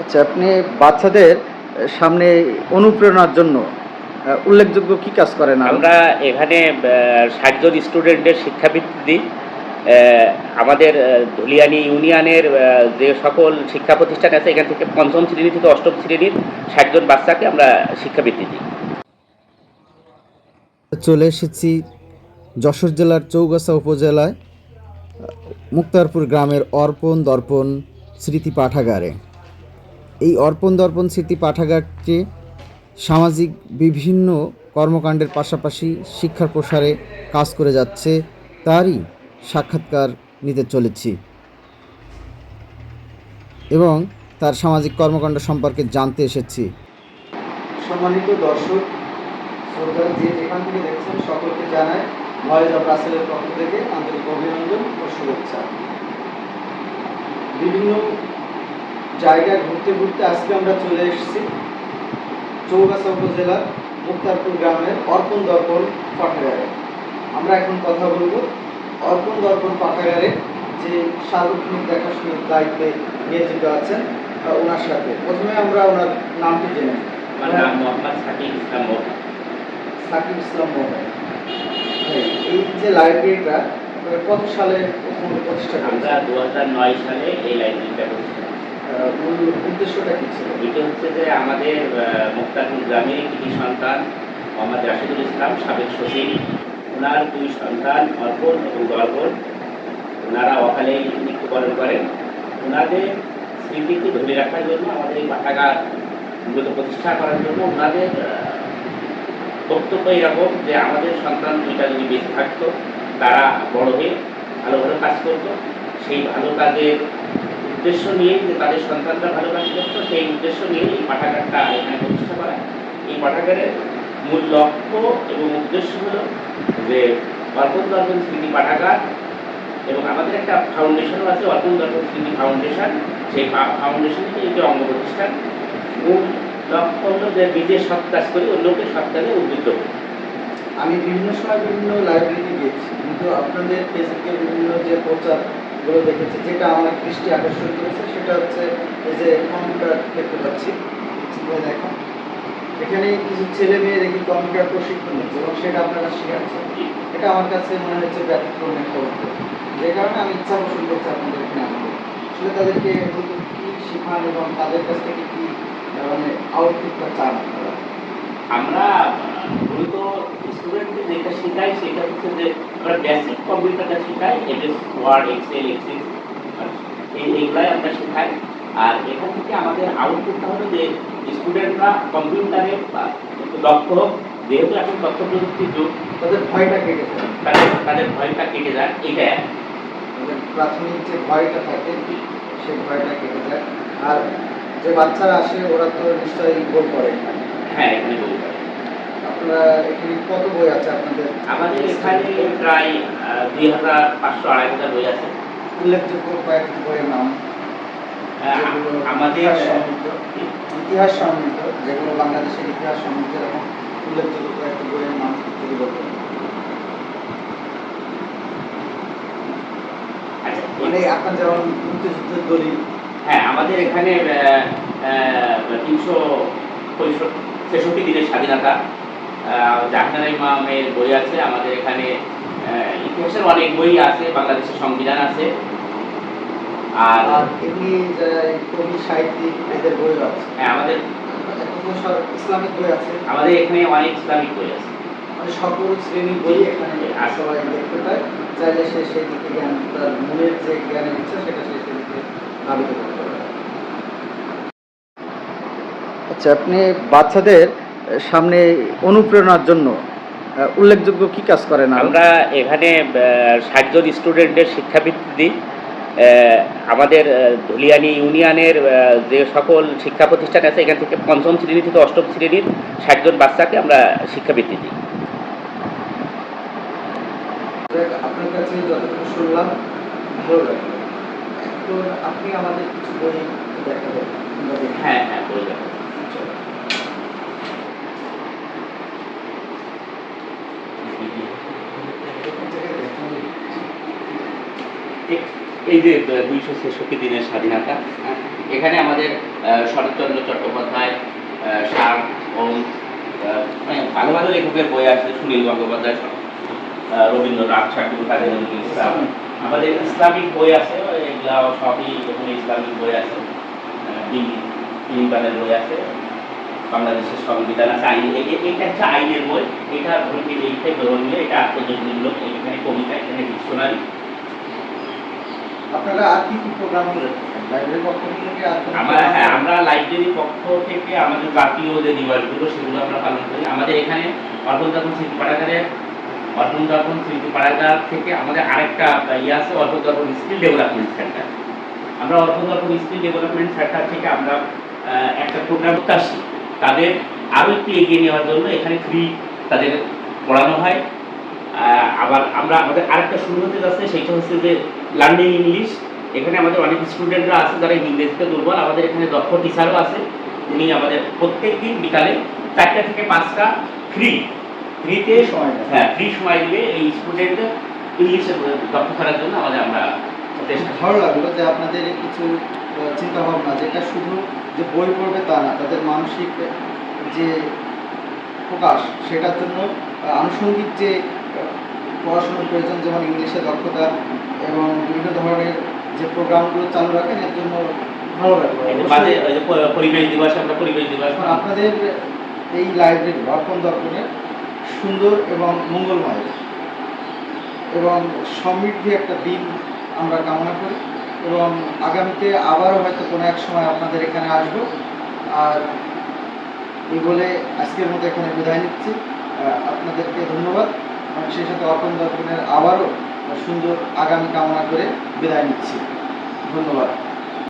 আচ্ছা আপনি বাচ্চাদের সামনে অনুপ্রেরণার জন্য উল্লেখযোগ্য কি কাজ করেন আমরা এখানে ষাটজন স্টুডেন্টের শিক্ষাবৃত্তি দিই আমাদের ধুলিয়ানি ইউনিয়নের যে সকল শিক্ষা প্রতিষ্ঠান আছে এখান থেকে পঞ্চম শ্রেণি থেকে অষ্টম শ্রেণির ষাটজন বাচ্চাকে আমরা শিক্ষাবৃত্তি দিই। চলে এসেছি যশোর জেলার চৌগাছা উপজেলায় মুক্তারপুর গ্রামের অর্পণ দর্পণ স্মৃতি পাঠাগারে। এই অর্পণ দর্পণ স্মৃতি পাঠাগারটি সামাজিক বিভিন্ন কর্মকাণ্ডের পাশাপাশি শিক্ষার প্রসারে কাজ করে যাচ্ছে, তারই সাক্ষাৎকার নিতে চলেছি। এবং তার সামাজিক কর্মকাণ্ড সম্পর্কে জানতে এসেছি। সম্মানিত দর্শক শ্রোতা যে যেখান থেকে দেখছেন, সকলকে জানায় ভয়েস অফ রাসেলের পক্ষ থেকে আন্তরিক অভিনন্দন ও শুভেচ্ছা। বিভিন্ন জায়গায় ঘুরতে ঘুরতে আজকে আমরা চলে এসেছি চৌগাছা উপজেলার মুক্তারপুর গ্রামের অর্পণ দর্পণ পাঠাগারে। আমরা এখন কথা বলব অর্পণ দর্পণ পাঠাগারে যে সার্বক্ষণিক দেখাশোনার দায়িত্বে নিয়োজিত আছেন ওনার সাথে। প্রথমে আমরা ওনার নামটি জেনে নিই। আমার নাম মোহাম্মদ সাকিব ইসলাম সাকিব ইসলাম মোহাম্মদ। এই যে লাইব্রেরিটা কত সালে প্রথম প্রতিষ্ঠা আমরা করেছেন? দু হাজার নয় সালে এই লাইব্রেরিটা মূল উদ্দেশ্যটা কি ছিল? এটা হচ্ছে যে আমাদের মুক্তারপুর গ্রামের কৃষি সন্তান, মোহাম্মদ রাশিদুল ইসলাম, সাবেক সচিব। ওনার দুই সন্তান, অর্পণ এবং গর্বণ ওনারা অকালেই মৃত্যুবরণ করেন। ওনাদের স্মৃতিকে ধরে রাখার জন্য, আমাদের এই পাঠাগার মূলত প্রতিষ্ঠা করার জন্য ওনাদের বক্তব্য এরকম যে আমাদের সন্তান দুইটা যদি বেঁচে থাকতো, তারা বড় হয়ে ভালো ভালো কাজ করতো। সেই ভালো কাজের উদ্দেশ্য নিয়ে যে তাদের সন্তানরা ভালো কাজ করতো সেই উদ্দেশ্য নিয়ে এই পাঠাগারটা এখানে প্রতিষ্ঠা করা এই পাঠাগারের মূল লক্ষ্য এবং উদ্দেশ্য হলো যে অর্পণ দর্পণ স্মৃতি পাঠাগার এবং আমাদের একটা ফাউন্ডেশনও আছে, অর্পণ দর্পণ স্মৃতি ফাউন্ডেশন সেই ফাউন্ডেশনটি একটি অঙ্গ প্রতিষ্ঠান, মূল লক্ষ্য হলো যে নিজে সৎ কাজ করে অন্যকে সৎ কাজে উদ্বুদ্ধ। আমি বিভিন্ন সময় বিভিন্ন লাইব্রেরিতে গিয়েছি কিন্তু আপনাদের ফেসবুকে বিভিন্ন যে প্রচারগুলো দেখেছি। যেটা আমার দৃষ্টি আকর্ষণ করেছে, সেটা হচ্ছে এই যে কম্পিউটার দেখতে পাচ্ছি দেখো এখানে। কিছু ছেলে মেয়ে দেখি কম্পিউটার প্রশিক্ষণ নিচ্ছে এবং সেটা আপনারা শেখাচ্ছেন এটা আমার কাছে মনে হচ্ছে ব্যতিক্রম একটা উদ্যোগ। যে কারণে আমি ইচ্ছা পোষণ করছি আপনাদের এখানে আনতে আসলে তাদেরকে মূলত কি শেখান এবং তাদের কাছ থেকে কি মানে আউটপুটটা চান আপনারা? আমরা মূলত স্টুডেন্টকে যেটা শেখাই সেটা হচ্ছে যে আমরা বেসিক কম্পিউটারটা শেখাই এমএস ওয়ার্ড এক্সেল এই এইগুলাই আমরা শেখাই। আর এখান থেকে আমাদের আউটপুটটা হলো যে স্টুডেন্টরা কম্পিউটারে দক্ষ হোক যেহেতু এখন তথ্য প্রযুক্তির যুগ তাদের ভয়টা কেটে যায়। তাদের তাদের ভয়টা কেটে যায় আমাদের প্রাথমিক যে ভয়টা থাকে সেই ভয়টা কেটে যায়। আর যে বাচ্চারা আসে ওরা তো নিশ্চয়ই বই পড়ে হ্যাঁ এখানে বই পড়ে। আপনারা এখানে কত বই আছে আপনাদের? আমাদের এখানে প্রায় দুই হাজার পাঁচশো আড়াই হাজার বই আছে। উল্লেখযোগ্য কয়েকটি বইয়ের নাম আমাদের ইতিহাস সমৃদ্ধ যেগুলো বাংলাদেশের ইতিহাস সমৃদ্ধ এরকম উল্লেখযোগ্য কয়েকটি বইয়ের নাম যদি বলতেন মানে আপনার যেমন মুক্তিযুদ্ধের দলিল হ্যাঁ আমাদের এখানে তিনশো পঁয়ষট্টি ছেষট্টি দিনের স্বাধীনতা। জাহানার ইমামের বই আছে আমাদের এখানে ইতিহাসের অনেক বই আছে বাংলাদেশের সংবিধান আছে। আর এমনি কবি সাহিত্যিক এদের বইও আছে। হ্যাঁ আমাদের সব ইসলামিক বই আছে। আমাদের এখানে অনেক ইসলামিক বই আছে। মানে সকল শ্রেণির বই এখানে সবাই দেখতে পায়। চাইলে সে সেই দিকে জ্ঞান তার মনের যে জ্ঞানের ইচ্ছা সেটা সে সেদিকে ধাবিত করতে পারে। আচ্ছা আপনি বাচ্চাদের সামনে অনুপ্রেরণার জন্য উল্লেখযোগ্য কি কাজ করেন আমরা এখানে ষাটজন স্টুডেন্টের শিক্ষাবৃত্তি দিই। আমাদের ধুলিয়ানি ইউনিয়নের যে সকল শিক্ষা প্রতিষ্ঠান আছে এখান থেকে পঞ্চম শ্রেণি থেকে অষ্টম শ্রেণির ষাটজন বাচ্চাকে আমরা শিক্ষাবৃত্তি দিই। আপনার কাছে যতটুকু শুনলাম ভালো লাগল। এখন আপনি আমাদের কিছু বই দেখাবেন। হ্যাঁ হ্যাঁ বলবেন। এই যে দুইশো ছেষট্টি দিনের স্বাধীনতা হ্যাঁ, এখানে আমাদের শরৎচন্দ্র চট্টোপাধ্যায় শাম ওম ভালো ভালো লেখকের বই আছে সুনীল গঙ্গোপাধ্যায় রবীন্দ্রনাথ ঠাকুর কাজী নজরুল ইসলাম। আমাদের ইসলামিক বই আছে এগুলা সবই এখানে ইসলামিক বই আছে দিনকালের বই আছে বাংলাদেশের সংবিধান আছে আইন এটা হচ্ছে আইনের বই এটা এইটাই ধর্মীয় এটা আত্মজীবনীমূলক এখানে কবিতা এখানে ডিকশনারি আপনারা আর কি কি প্রোগ্রাম করে লাইব্রেরির পক্ষ থেকে আমরা হ্যাঁ আমরা লাইব্রেরির পক্ষ থেকে আমাদের জাতীয় যে দিবসগুলো সেগুলো আমরা পালন করি। আমাদের এখানে অর্পণ দর্পণ স্মৃতি পাঠাগারের অর্পণ দর্পণ স্মৃতি পাঠাগার থেকে আমাদের আরেকটা ইয়ে আছে অর্পণ দর্পণ স্কিল ডেভেলপমেন্ট সেন্টার। আমরা অর্পণ দর্পণ স্কিল ডেভেলপমেন্ট সেন্টার থেকে আমরা একটা প্রোগ্রাম আসি। তাদের আরও একটু এগিয়ে নেওয়ার জন্য এখানে ফ্রি তাদের পড়ানো হয়। আবার আমরা আমাদের আরেকটা শুরু হতে যাচ্ছে সেটা হচ্ছে যে লার্নিং ইংলিশ এখানে আমাদের অনেক স্টুডেন্টরা আছে যারা ইংরেজিতে দুর্বল আমাদের এখানে দক্ষ টিচারও আছে। উনি আমাদের প্রত্যেক দিন বিকালে চারটা থেকে পাঁচটা ফ্রি ফ্রিতে সময় হ্যাঁ ফ্রি সময় দিবে এই স্টুডেন্টদের ইংলিশে দক্ষ করার জন্য আমাদের আমরা ভালো লাগল যে আপনাদের কিছু চিন্তা ভাবনা যেটা শুধু যে বই পড়বে তা না তাদের মানসিক যে প্রকাশ সেটার জন্য আনুষঙ্গিক যে পড়াশোনার প্রয়োজন যেমন ইংলিশে দক্ষতা এবং বিভিন্ন ধরনের যে প্রোগ্রামগুলো চালু রাখেন এর জন্য ভালো প- পরিবেশ দিবস আমরা পরিবেশ দিবস আপনাদের এই লাইব্রেরি অর্পণ দর্পণের সুন্দর এবং মঙ্গলময় এবং সমৃদ্ধি একটা দিন আমরা কামনা করি এবং আগামীতে আবারও হয়তো কোনো এক সময় আপনাদের এখানে আসব। আর এই বলে আজকের মতো এখানে বিদায় নিচ্ছি। আপনাদেরকে ধন্যবাদ। সেই সাথে অর্পণ দর্পণের আবারও সুন্দর আগামী কামনা করে বিদায় নিচ্ছি। ধন্যবাদ।